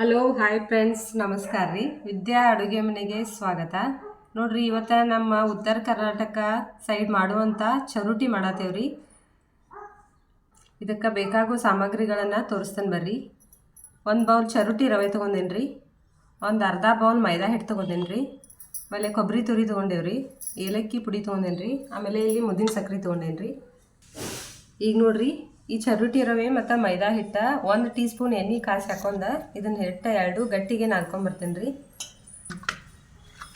Hello hi friends ನಮಸ್ಕಾರ ರೀ. ವಿದ್ಯಾ ಅಡುಗೆ ಮನೆಗೆ ಸ್ವಾಗತ. ನೋಡ್ರಿ, ಇವತ್ತು ನಮ್ಮ ಉತ್ತರ ಕರ್ನಾಟಕ ಸೈಡ್ ಮಾಡುವಂಥ ಚರುಟಿ ಮಾಡತ್ತೇವ್ರಿ ಇದಕ್ಕೆ ಬೇಕಾಗೋ ಸಾಮಗ್ರಿಗಳನ್ನು ತೋರಿಸ್ತಾನೆ ಬರ್ರಿ. ಒಂದು ಬೌಲ್ ಚರುಟಿ ರವೆ ತೊಗೊಂಡೇನಿ ರೀ. ಒಂದು ಅರ್ಧ ಬೌಲ್ ಮೈದಾ ಹಿಟ್ಟು ತೊಗೊಂಡೇನಿ ರೀ. ಆಮೇಲೆ ಕೊಬ್ಬರಿ ತುರಿ ತೊಗೊಂಡೇವ್ರಿ ಏಲಕ್ಕಿ ಪುಡಿ ತೊಗೊಂಡೇನಿ ರೀ. ಆಮೇಲೆ ಇಲ್ಲಿ ಮುದ್ದಿನ ಸಕ್ರೆ ತೊಗೊಂಡೇನಿ ರೀ. ಈಗ ನೋಡ್ರಿ ಈ ಚರುಟಿ ರವೆ ಮತ್ತು ಮೈದಾ ಹಿಟ್ಟ ಒಂದು ಟೀ ಸ್ಪೂನ್ ಎಣ್ಣೆ ಕಾಸಿ ಹಾಕೊಂಡ ಇದನ್ನ ಹಿಟ್ಟ ಎರಡು ಗಟ್ಟಿಗೆ ನಾದ್ಕೊಂಬರ್ತೇನೆ ರೀ.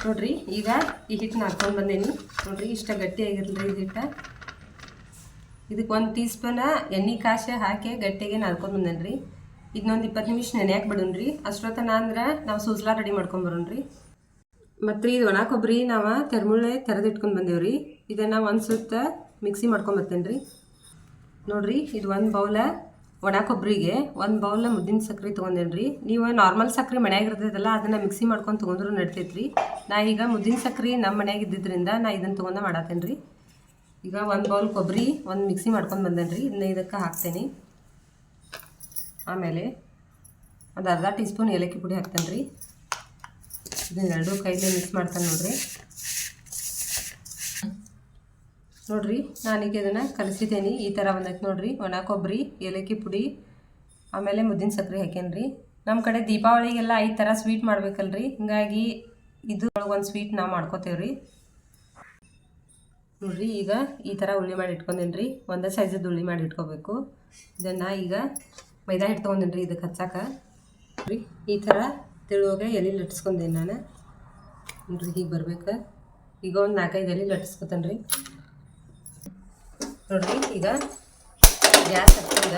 ನೋಡ್ರಿ, ಈಗ ಈ ಹಿಟ್ಟು ನಾದ್ಕೊಂಡು ಬಂದೇನಿ. ನೋಡ್ರಿ, ಇಷ್ಟ ಗಟ್ಟಿ ಆಗಿರಲಿ ಇದು ಹಿಟ್ಟ. ಇದಕ್ಕೆ ಒಂದು ಟೀ ಸ್ಪೂನ ಎಣ್ಣೆ ಕಾಸೆ ಹಾಕಿ ಗಟ್ಟಿಗೆ ನಾದ್ಕೊಂಡು ಬಂದೇನಿ ರೀ. ಇದನ್ನೊಂದು ಇಪ್ಪತ್ತು ನಿಮಿಷ ನೆನೆಯಾಕೆ ಬಿಡೋಣ ರೀ. ಅಷ್ಟೊತ್ತನ ಅಂದ್ರೆ ನಾವು ಸೂಸ್ಲಾ ರೆಡಿ ಮಾಡ್ಕೊಂಬರೋಣ ರೀ. ಮತ್ತು ಇದು ಒಣ ಕೊಬ್ಬರಿ ನಾವು ತೆರಮುಳ್ಳೆ ತೆರೆದಿಟ್ಕೊಂಡು ಬಂದೇವ್ರಿ ಇದನ್ನು ಒಂದು ಸುತ್ತ ಮಿಕ್ಸಿ ಮಾಡ್ಕೊಂಬರ್ತೇನೆ ರೀ. ನೋಡ್ರಿ, ಇದು ಒಂದು ಬೌಲ ಒಣ ಕೊಬ್ಬರಿಗೆ ಒಂದು ಬೌಲ ಮುದ್ದಿನ ಸಕ್ಕರೆ ತೊಗೊಂಡೇನ್ರಿ. ರೀ ನೀವು ನಾರ್ಮಲ್ ಸಕ್ಕರೆ ಮನ್ಯಾಗ ಇರ್ತೈತಲ್ಲ, ಅದನ್ನು ಮಿಕ್ಸಿ ಮಾಡ್ಕೊಂಡು ತೊಗೊಂಡ್ರು ನಡ್ತೈತ್ರಿ. ನಾ ಈಗ ಮುದ್ದಿನ ಸಕ್ಕರೆ ನಮ್ಮ ಮನ್ಯಾಗ ಇದ್ದಿದ್ದರಿಂದ ನಾ ಇದನ್ನು ತೊಗೊಂಡ ಮಾಡತ್ತೇನೆ ರೀ ಈಗ ಒಂದು ಬೌಲ್ ಕೊಬ್ಬರಿ ಒಂದು ಮಿಕ್ಸಿ ಮಾಡ್ಕೊಂಡು ಬಂದೇನೆ ರೀ ಇದನ್ನ ಇದಕ್ಕೆ ಹಾಕ್ತೇನೆ. ಆಮೇಲೆ ಒಂದು ಅರ್ಧ ಟೀ ಸ್ಪೂನ್ ಏಲಕ್ಕಿ ಪುಡಿ ಹಾಕ್ತೇನೆ ರೀ ಇದನ್ನೆರಡು ಕೈಲಿ ಮಿಕ್ಸ್ ಮಾಡ್ತಾನೆ ನೋಡ್ರಿ. ನೋಡ್ರಿ, ನಾನೀಗ ಇದನ್ನು ಕಲಿಸಿದ್ದೇನೆ ಈ ಥರ ಬಂದೈತೆ ನೋಡ್ರಿ. ಒಣ ಕೊಬ್ಬರಿ ಏಲಕ್ಕಿ ಪುಡಿ, ಆಮೇಲೆ ಮುದ್ದಿನ ಸಕ್ಕರೆ ಹಾಕೇನ್ರಿ ನಮ್ಮ ಕಡೆ ದೀಪಾವಳಿಗೆಲ್ಲ ಐದು ಥರ ಸ್ವೀಟ್ ಮಾಡ್ಬೇಕಲ್ರಿ. ಹಿಂಗಾಗಿ ಇದು ಒಂದು ಸ್ವೀಟ್ ನಾವು ಮಾಡ್ಕೋತೇವ್ರಿ. ನೋಡ್ರಿ, ಈಗ ಈ ಥರ ಉಳ್ಳಿ ಮಾಡಿ ಇಟ್ಕೊಂಡೇನಿ ಒಂದೇ ಸೈಜದ್ದು ಉಳ್ಳಿ ಮಾಡಿ ಇಟ್ಕೋಬೇಕು. ಇದನ್ನು ಈಗ ಮೈದಾ ಹಿಟ್ಟು ರೀ ಇದಕ್ಕೆ ಹಚ್ಚಾಕ. ರೀ ಈ ಥರ ತಿಳುವಾಗ ಎಲೆ ಲಟ್ಸ್ಕೊಂಡೇನಿ ನಾನು. ನೋಡ್ರಿ, ಹೀಗೆ ಬರ್ಬೇಕು. ಈಗ ಒಂದು ನಾಲ್ಕೈದು ಎಲೆ ಲಟ್ಸ್ಕೊತೇನೆ ರೀ ನೋಡ್ರಿ, ಈಗ ಗ್ಯಾಸ್ ಹಚ್ಕೊಂಡ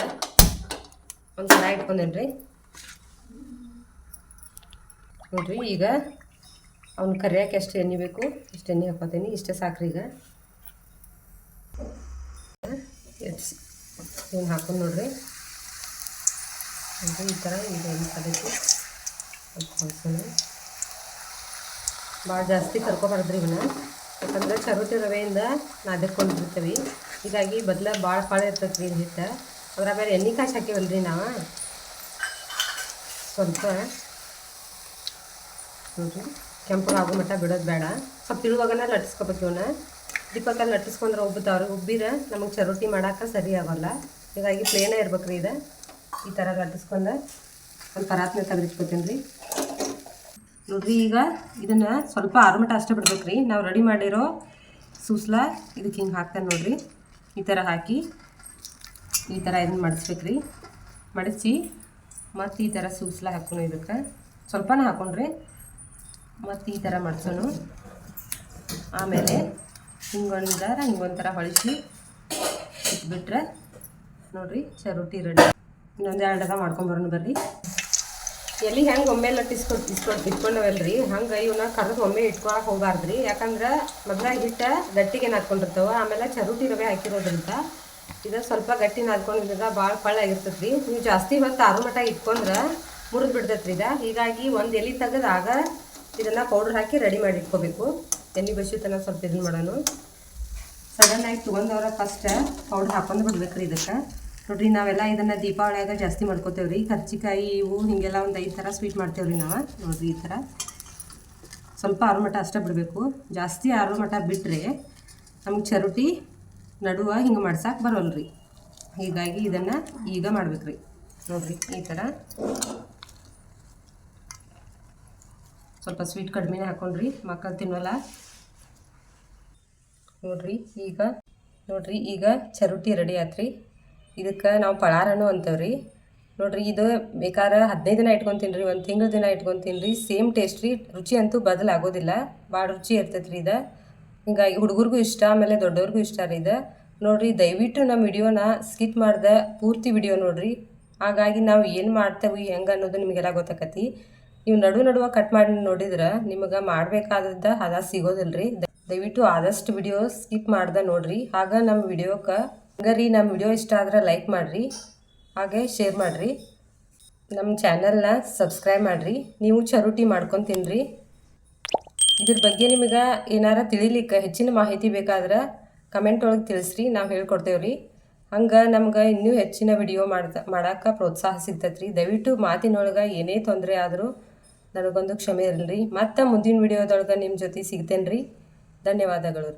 ಒಂದು ಕಡ ಇಟ್ಕೊಂಡೇನ್ರಿ. ನೋಡ್ರಿ, ಈಗ ಅವ್ನು ಕರಿಯಕ್ಕೆ ಎಷ್ಟು ಎಣ್ಣೆ ಬೇಕು, ಇಷ್ಟು ಎಣ್ಣೆ ಹಾಕೋತೀನಿ, ಇಷ್ಟೇ ಸಾಕ್ರಿ ಈಗ. ಇವನ್ನ ಹಾಕೊಂಡು ನೋಡ್ರಿ. ನೋಡ್ರಿ, ಈ ಥರ ಈಗ ಎಣ್ಣೆ ಕಲಿತು ಭಾಳ ಜಾಸ್ತಿ ಕರ್ಕೊಬಾರ್ದ್ರಿ ಇವನ್ನ ಯಾಕಂದ್ರೆ ಚರೋಟಿ ರವೆಯಿಂದ ನಾದಕೊಂಡಿರ್ತೀವಿ ಹೀಗಾಗಿ ಬದಲ ಭಾಳ ಭಾಳ ಇರ್ತೈತೆ ರೀ ಹಿಟ್ಟು. ಅದ್ರ ಮೇಲೆ ಎಣ್ಣೆ ಕಾಯಿ ಹಾಕಿವಲ್ಲ ರೀ ನಾವು. ಸ್ವಲ್ಪ ನೋಡಿರಿ, ಕೆಂಪು ಆಗೋ ಮಟ್ಟ ಬಿಡೋದು ಬೇಡ. ಸ್ವಲ್ಪ ತಿಳುವಾಗನ ಲಟ್ಟಿಸ್ಕೊಬೇಕು ಇವನ್ನ ದೀಪಕ್ಕಲ್ಲಿ ಲಟ್ಟಿಸ್ಕೊಂಡ್ರೆ ಉಬ್ಬುತ್ತವ್ರಿ ಉಬ್ಬಿರ ನಮಗೆ ಚರೋಟಿ ಮಾಡೋಕೆ ಸರಿ ಆಗೋಲ್ಲ. ಹೀಗಾಗಿ ಪ್ಲೇನೇ ಇರ್ಬೇಕು ರೀ ಇದು. ಈ ಥರ ಲಟ್ಟಿಸ್ಕೊಂಡು ಒಂದು ಪರಾತ್ನ ತೆಗೆದಿಟ್ಕೋತೀನಿ ರೀ. ನೋಡ್ರಿ ಈಗ ಇದನ್ನು ಸ್ವಲ್ಪ ಆರುಮಟ ಅಷ್ಟೇ ಬಿಡ್ಬೇಕು ರೀ ನಾವು ರೆಡಿ ಮಾಡಿರೋ ಸೂಸ್ಲ ಇದಕ್ಕೆ ಹಿಂಗೆ ಹಾಕ್ತಾನೆ ನೋಡ್ರಿ. ಈ ಥರ ಹಾಕಿ ಈ ಥರ ಇದನ್ನ ಮಡಿಸ್ಬೇಕು ರೀ ಮಡಿಸಿ ಮತ್ತು ಈ ಥರ ಸೂಸ್ಲ ಹಾಕೋಣ ಇದಕ್ಕೆ. ಸ್ವಲ್ಪನೇ ಹಾಕೊಂಡ್ರಿ ಮತ್ತು ಈ ಥರ ಮಡ್ಸೋಣ. ಆಮೇಲೆ ಹಿಂಗೊಂದರ ಹಿಂಗೊಂಥರ ಹೊಳಿಸಿ ಇಟ್ಬಿಟ್ರೆ ನೋಡ್ರಿ ಚರೋಟಿ ರೆಡಿ ಇನ್ನೊಂದು ಎರಡು ಅದ ಮಾಡ್ಕೊಂಬರೋಣ ಬರ್ರಿ. ಎಲ್ಲಿ ಹೆಂಗೆ ಒಮ್ಮೆ ಇಸ್ಕೊಂಡು ಇಟ್ಕೊಂಡವಲ್ಲ ರೀ ಹಂಗೆ ಇವನ್ನ ಕರೆದು ಒಮ್ಮೆ ಇಟ್ಕೊಳಕ್ಕೆ ರೀ ಯಾಕಂದ್ರೆ ಮೊದಲ ಹಿಟ್ಟು ಗಟ್ಟಿಗೆ ನಾದ್ಕೊಂಡಿರ್ತಾವ. ಆಮೇಲೆ ಚರುಟಿ ರವೆ ಹಾಕಿರೋದ್ರಿಂದ ಇದು ಸ್ವಲ್ಪ ಗಟ್ಟಿ ನಾದ್ಕೊಂಡಿದ್ದ ಭಾಳ ಪಳ್ಳ ಆಗಿರ್ತೈತೆ ನೀವು ಜಾಸ್ತಿ ಹೊತ್ತು ಆರು ಮಟ ಇಟ್ಕೊಂಡ್ರೆ ಮುರಿದು ಬಿಡ್ತೈತೆ ರೀ ಇದು. ಹೀಗಾಗಿ ಒಂದು ಎಲೆ ತೆಗೆದಾಗ ಇದನ್ನು ಪೌಡ್ರ್ ಹಾಕಿ ರೆಡಿ ಮಾಡಿ ಇಟ್ಕೋಬೇಕು. ಎಣ್ಣೆ ಬಸಿ ಸ್ವಲ್ಪ ಇದನ್ನು ಮಾಡೋಣ ಸಡನ್ನಾಗಿ ತೊಗೊಂಡವ್ರ ಫಸ್ಟ್ ಪೌಡ್ರ್ ಹಾಕೊಂಡು ಬಿಡ್ಬೇಕು ರೀ ಇದಕ್ಕೆ. ನೋಡ್ರಿ, ನಾವೆಲ್ಲ ಇದನ್ನು ದೀಪಾವಳಿಯಾಗ ಜಾಸ್ತಿ ಮಾಡ್ಕೋತೇವೆ ರೀ ಕರ್ಚಿಕಾಯಿ, ಇವು ಹೀಗೆಲ್ಲ ಒಂದು ಐದು ಥರ ಸ್ವೀಟ್ ಮಾಡ್ತೇವೆ ರೀ ನಾವು. ನೋಡ್ರಿ ಈ ಥರ. ಸ್ವಲ್ಪ ಆರು ಮಠ ಅಷ್ಟೇ ಬಿಡಬೇಕು. ಜಾಸ್ತಿ ಆರು ಮಠ ಬಿಟ್ಟರೆ ನಮ್ಗೆ ಚರುಟಿ, ನಡುವ ಹಿಂಗೆ ಮಾಡ್ಸಕ್ಕೆ ಬರೋಲ್ಲ ರೀ ಹೀಗಾಗಿ ಇದನ್ನು ಈಗ ಮಾಡ್ಬೇಕು ರೀ ನೋಡ್ರಿ, ಈ ಥರ. ಸ್ವಲ್ಪ ಸ್ವೀಟ್ ಕಡಿಮೆನೇ ಹಾಕೊಂಡ್ರಿ ಮಕ್ಕಳು ತಿನ್ನೋಲ್ಲ. ನೋಡ್ರಿ, ಈಗ ನೋಡ್ರಿ, ಈಗ ಚರುಟಿ ರೆಡಿ ಆತ್ರಿ. ಇದಕ್ಕೆ ನಾವು ಪಳಾರನು ಅಂತೇವ್ರಿ. ನೋಡ್ರಿ ಇದು ಬೇಕಾದ್ರೆ ಹದಿನೈದು ದಿನ ಇಟ್ಕೊತೀನಿ ರೀ ಒಂದು ತಿಂಗಳ ದಿನ ಇಟ್ಕೊತೀನಿ ರೀ ಸೇಮ್ ಟೇಸ್ಟ್ ರೀ, ರುಚಿ ಅಂತೂ ಬದಲಾಗೋದಿಲ್ಲ ಭಾಳ ರುಚಿ ಇರ್ತೈತೆ ರೀ ಇದು. ಹೀಗಾಗಿ ಹುಡುಗರಿಗೂ ಇಷ್ಟ, ಆಮೇಲೆ ದೊಡ್ಡವ್ರಿಗೂ ಇಷ್ಟ ರೀ ಇದು. ನೋಡಿರಿ ದಯವಿಟ್ಟು ನಮ್ಮ ವಿಡಿಯೋನ ಸ್ಕಿಪ್ ಮಾಡ್ದೆ ಪೂರ್ತಿ ವಿಡಿಯೋ ನೋಡಿರಿ. ಹಾಗಾಗಿ ನಾವು ಏನು ಮಾಡ್ತೇವೆ, ಹೆಂಗೆ ಅನ್ನೋದು ನಿಮಗೆಲ್ಲ ಗೊತ್ತಾಕತಿ. ನೀವು ನಡು ನಡುವ ಕಟ್ ಮಾಡಿ ನೋಡಿದ್ರೆ ನಿಮಗೆ ಮಾಡಬೇಕಾದದ್ದು ಹದ ಸಿಗೋದಿಲ್ಲ ರೀ ದಯವಿಟ್ಟು ಆದಷ್ಟು ವಿಡಿಯೋ ಸ್ಕಿಪ್ ಮಾಡ್ದೆ ನೋಡಿರಿ. ಆಗ ನಮ್ಮ ವಿಡಿಯೋಕ್ಕೆ ಹಂಗೆ ರೀ ನಮ್ಮ ವಿಡಿಯೋ ಇಷ್ಟ ಆದ್ರೆ ಲೈಕ್ ಮಾಡಿರಿ, ಹಾಗೆ ಶೇರ್ ಮಾಡಿರಿ. ನಮ್ಮ ಚಾನಲ್ನ ಸಬ್ಸ್ಕ್ರೈಬ್ ಮಾಡಿರಿ, ನೀವು ಚರುಟಿ ಮಾಡ್ಕೊಂಡು ತಿನ್ನಿರಿ ಇದ್ರ ಬಗ್ಗೆ ನಿಮಗೆ ಏನಾರ ತಿಳಿಲಿಕ್ಕೆ, ಹೆಚ್ಚಿನ ಮಾಹಿತಿ ಬೇಕಾದ್ರೆ ಕಮೆಂಟ್ ಒಳಗೆ ತಿಳಿಸ್ರಿ, ನಾವು ಹೇಳ್ಕೊಡ್ತೇವೆ ರೀ ಹಂಗೆ ನಮ್ಗೆ ಇನ್ನೂ ಹೆಚ್ಚಿನ ವಿಡಿಯೋ ಮಾಡ್ದ ಮಾಡೋಕ್ಕೆ ಪ್ರೋತ್ಸಾಹ ಸಿಗ್ತೈತೆ ರೀ ದಯವಿಟ್ಟು ಮಾತಿನೊಳಗೆ ಏನೇ ತೊಂದರೆ ಆದರೂ ನನಗೊಂದು ಕ್ಷಮೆ ಇರಲಿ. ಮತ್ತೆ ಮುಂದಿನ ವಿಡಿಯೋದೊಳಗೆ ನಿಮ್ಮ ಜೊತೆ ಸಿಗ್ತೇನೆ ರೀ ಧನ್ಯವಾದಗಳು.